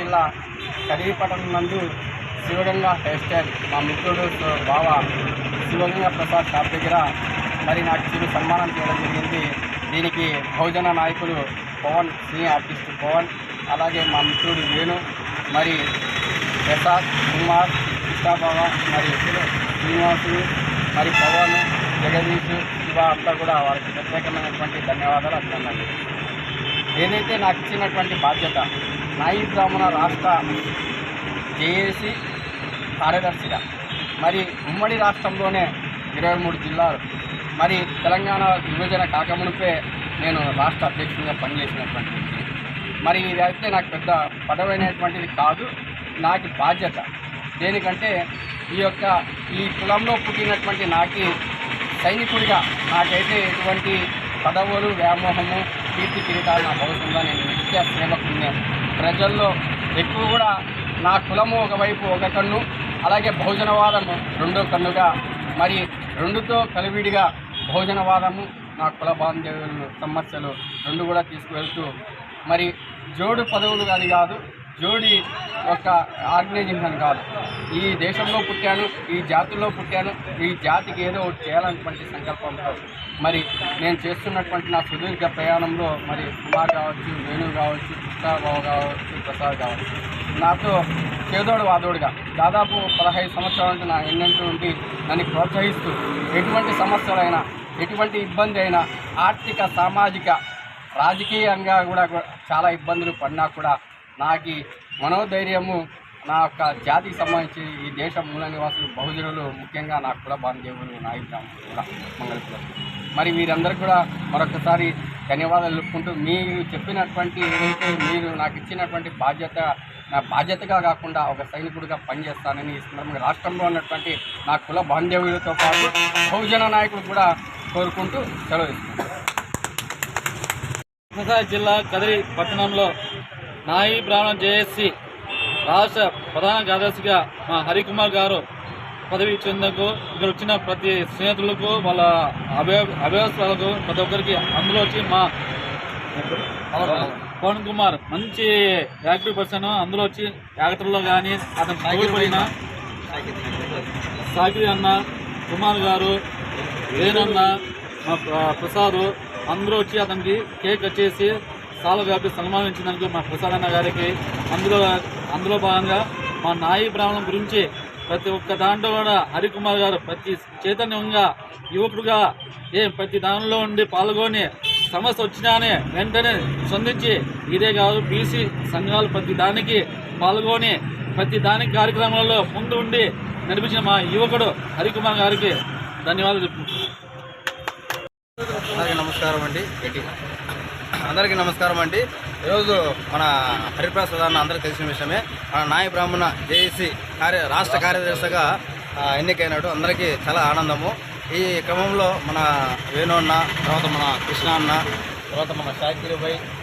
జిల్లా కరీపట్నం నందు Shivaganga hair style మా మిత్రుడు బావ శివగంగా ప్రసాద్ షాప్ దగ్గర మరి నాకు చిరు సన్మానం చేయడం జరిగింది. దీనికి బహుజన నాయకులు పవన్ సినీ ఆర్టిస్ట్ పవన్ అలాగే మా మిత్రుడు వేణు మరి ప్రసాద్ కుమార్ కృష్ణాబావ మరి శ్రీనివాసులు మరి పవన్ జగదీష్ శివ అంతా కూడా వారికి ప్రత్యేకమైనటువంటి ధన్యవాదాలు అభినందనలు. ఏదైతే నాకు ఇచ్చినటువంటి బాధ్యత నాయి బ్రాహ్మణ రాష్ట్ర జేఏసీ కార్యదర్శిగా మరి ఉమ్మడి రాష్ట్రంలోనే ఇరవై మూడు జిల్లాలు మరి తెలంగాణ విభజన కాకమునిపే నేను రాష్ట్ర అధ్యక్షుడిగా పనిచేసినటువంటి వ్యక్తి మరి ఇదైతే నాకు పెద్ద పదవైనటువంటిది కాదు నాకు బాధ్యత. దేనికంటే ఈ యొక్క ఈ కులంలో పుట్టినటువంటి నాకి సైనికుడిగా నాకైతే ఎటువంటి పదవులు వ్యామోహము కీర్తి కిరీటాలు నా భవిష్యత్తులో నేను నిత్య సేవకుడినే ప్రజల్లో ఎక్కువ కూడా నా కులము ఒకవైపు ఒక కన్ను అలాగే బహుజనవాదము రెండో కన్నుగా మరి రెండుతో కలివిడిగా భోజనవాదము నా కుల బాంధవ్యులు సమస్యలు రెండు కూడా తీసుకువెళ్తూ మరి జోడు పదవులు అది కాదు. జోడి ఒక ఆర్గనైజేషన్ కాదు. ఈ దేశంలో పుట్టాను ఈ జాతిలో పుట్టాను ఈ జాతికి ఏదో ఒకటి చేయాలన్నటువంటి సంకల్పంతో. మరి నేను చేస్తున్నటువంటి నా సుదీర్ఘ ప్రయాణంలో మరి కుమార్ కావచ్చు వేణు కావచ్చు కృష్ణాబాబు కావచ్చు ప్రసాద్ కావచ్చు. నాతో చేదోడు వాదోడుగా దాదాపు పదహైదు సంవత్సరాల నుంచి నా ఎన్నెంటూ ఉండి నన్ను ప్రోత్సహిస్తూ ఎటువంటి సమస్యలైనా ఎటువంటి ఇబ్బంది అయినా ఆర్థిక సామాజిక రాజకీయంగా కూడా చాలా ఇబ్బందులు పడినా కూడా నాకు మనోధైర్యము నా యొక్క జాతికి సంబంధించి ఈ దేశ మూల నివాసులు బహుజనులు ముఖ్యంగా నా కుల బాంధవ్యులు నాయకులు కూడా మంగళపురం మరి మీరందరూ కూడా మరొకసారి ధన్యవాదాలు చెప్పుకుంటూ మీరు చెప్పినటువంటి ఏదైతే మీరు నాకు ఇచ్చినటువంటి బాధ్యత నా బాధ్యతగా కాకుండా ఒక సైనికుడిగా పనిచేస్తానని ఈ సందర్భంగా రాష్ట్రంలో ఉన్నటువంటి నా కుల బాంధవ్యులతో పాటు బహుజన నాయకులు కూడా కోరుకుంటూ సెలవు ఇస్తున్నాను జిల్లా కదిరి పట్టణంలో నాయి బ్రాహ్మణ జేఏసీ రాష్ట్ర ప్రధాన కార్యదర్శిగా మా హరికుమార్ గారు పదవి ఇచ్చేందుకు ఇక్కడ వచ్చిన ప్రతి స్నేహితులకు వాళ్ళ అభ్య అభ్యవస్థలకు ప్రతి ఒక్కరికి అందులో వచ్చి మా పవన్ కుమార్ మంచి యాక్టివ్ పర్సన్. అందులో వచ్చి యాక్టర్లో కానీ అతను తోడ్పడిన సాకిరి అన్న కుమార్ గారు వేణన్న మా ప్రసాద్ అందరూ వచ్చి అతనికి కేక్ వచ్చేసి కాల వ్యాప్తి సన్మానించినందుకు మా ప్రసాదన్న గారికి అందులో అందులో భాగంగా మా నాయి బ్రాహ్మణం గురించి ప్రతి ఒక్క దాంట్లో కూడా హరికుమార్ గారు ప్రతి చైతన్యంగా యువకుడుగా ఏం ప్రతి దానిలో ఉండి పాల్గొని సమస్య వచ్చినానే వెంటనే స్పందించి ఇదే కాదు బీసీ సంఘాలు ప్రతి దానికి పాల్గొని ప్రతి దానికి కార్యక్రమాలలో ముందు ఉండి నడిపించిన మా యువకుడు హరికుమార్ గారికి ధన్యవాదాలు చెప్పు నమస్కారం అండి అందరికీ నమస్కారం అండి. ఈరోజు మన హరిప్రసాద్ అన్న అందరికీ తెలిసిన విషయమే. మన నాయ బ్రాహ్మణ జేఏసీ కార్య రాష్ట్ర కార్యదర్శిగా ఎన్నికైనట్టు అందరికీ చాలా ఆనందము. ఈ క్రమంలో మన వేణు అన్న తర్వాత మన కృష్ణ అన్న తర్వాత మన షాకిర్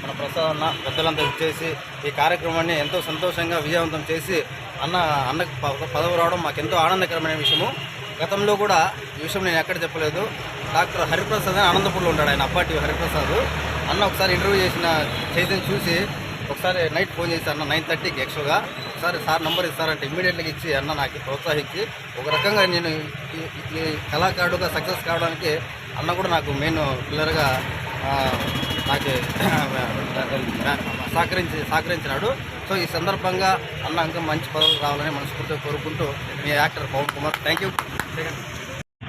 మన ప్రసాద్ అన్న పెద్దలంతా చేసి ఈ కార్యక్రమాన్ని ఎంతో సంతోషంగా విజయవంతం చేసి అన్న అన్నకు పదవి రావడం మాకు ఎంతో ఆనందకరమైన విషయము. గతంలో కూడా ఈ విషయం నేను ఎక్కడ చెప్పలేదు. డాక్టర్ హరిప్రసాద్ అని అనంతపూర్లో ఉంటాడు ఆయన అప్పాటి హరిప్రసాద్. అన్న ఒకసారి ఇంటర్వ్యూ చేసిన చేసిన చూసి ఒకసారి నైట్ ఫోన్ చేసి అన్న నైన్ థర్టీకి యాక్చువల్గా ఒకసారి సార్ నెంబర్ ఇస్తారంటే ఇమ్మీడియట్గా ఇచ్చి అన్న నాకు ప్రోత్సహించి ఒక రకంగా నేను కళాకారుడుగా సక్సెస్ కావడానికి అన్న కూడా నాకు మెయిన్ పిల్లర్గా నాకు సహకరించి సహకరించినాడు. సో ఈ సందర్భంగా అన్న ఇంకా మంచి పదవులు రావాలని మనస్ఫూర్తిగా కోరుకుంటూ మీ actor Pawan Kumar thank you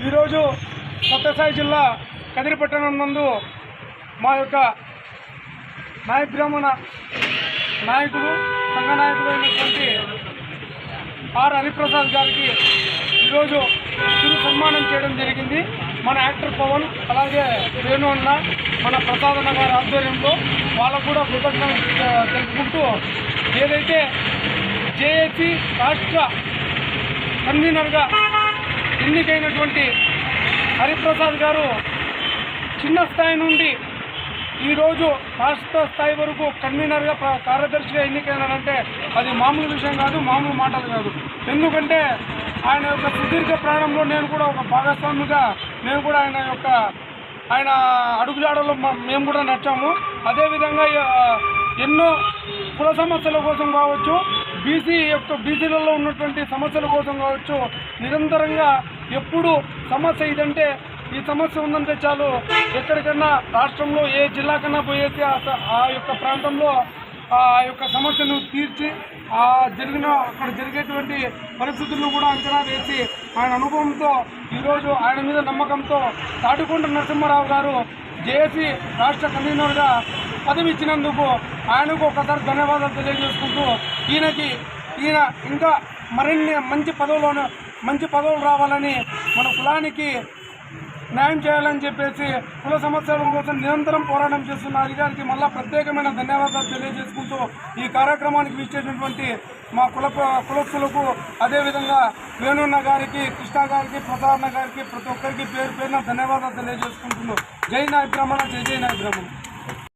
ఈరోజు సత్యసాయి జిల్లా కదిరిపట్టణం నందు మా యొక్క నాయబ్రాహ్మణ నాయకుడు సంఘ నాయకుడు అయినటువంటి ఆర్ హరిప్రసాద్ గారికి ఈరోజు చిరు సన్మానం చేయడం జరిగింది. మన యాక్టర్ పవన్ అలాగే వేణు అన్న మన ప్రసాద్ అన్న గారి ఆధ్వర్యంలో వాళ్ళకు కూడా కృతజ్ఞతలు తెలుపుకుంటూ ఏదైతే జేఏసీ రాష్ట్ర కన్వీనర్గా ఎన్నికైనటువంటి హరిప్రసాద్ గారు చిన్న స్థాయి నుండి ఈరోజు రాష్ట్ర స్థాయి వరకు కన్వీనర్గా కార్యదర్శిగా ఎన్నికైనారంటే అది మామూలు విషయం కాదు మామూలు మాటలు కాదు. ఎందుకంటే ఆయన యొక్క సుదీర్ఘ ప్రయాణంలో నేను కూడా ఒక భాగస్వామిగా నేను కూడా ఆయన యొక్క ఆయన అడుగుజాడలో మేము కూడా నచ్చాము అదేవిధంగా ఎన్నో కుల సమస్యల కోసం కావచ్చు బీసీ యొక్క బీసీలలో ఉన్నటువంటి సమస్యల కోసం కావచ్చు నిరంతరంగా ఎప్పుడు సమస్య ఇదంటే ఈ సమస్య ఉందంటే చాలు. ఎక్కడికన్నా రాష్ట్రంలో ఏ జిల్లాకన్నా పోయేసి ఆ ఆ యొక్క ప్రాంతంలో ఆ యొక్క సమస్యను తీర్చి ఆ జరిగిన అక్కడ జరిగేటువంటి పరిస్థితులను కూడా అంచనా వేసి ఆయన అనుభవంతో ఈరోజు ఆయన మీద నమ్మకంతో తాటికొండ నరసింహారావు గారు జేఏసీ రాష్ట్ర కన్వీనర్గా పదవి ఇచ్చినందుకు ఆయనకు ఒకసారి ధన్యవాదాలు తెలియజేసుకుంటూ ఈయనకి ఈయన ఇంకా మరిన్ని మంచి పదవులను మంచి పదవులు రావాలని మన కులానికి న్యాయం చేయాలని చెప్పేసి కుల సమస్యల కోసం నిరంతరం పోరాటం చేస్తున్న అధికారికి మళ్ళా ప్రత్యేకమైన ధన్యవాదాలు తెలియజేసుకుంటూ ఈ కార్యక్రమానికి విచ్చేసినటువంటి మా కుల కులస్తులకు అదేవిధంగా వేణున్న గారికి కృష్ణ గారికి ప్రసారణ గారికి ప్రతి ఒక్కరికి పేరు పేరున ధన్యవాదాలు తెలియజేసుకుంటున్నాం. జై నాయ బ్రహ్మణ జై జై నాయ బ్రహ్మణ.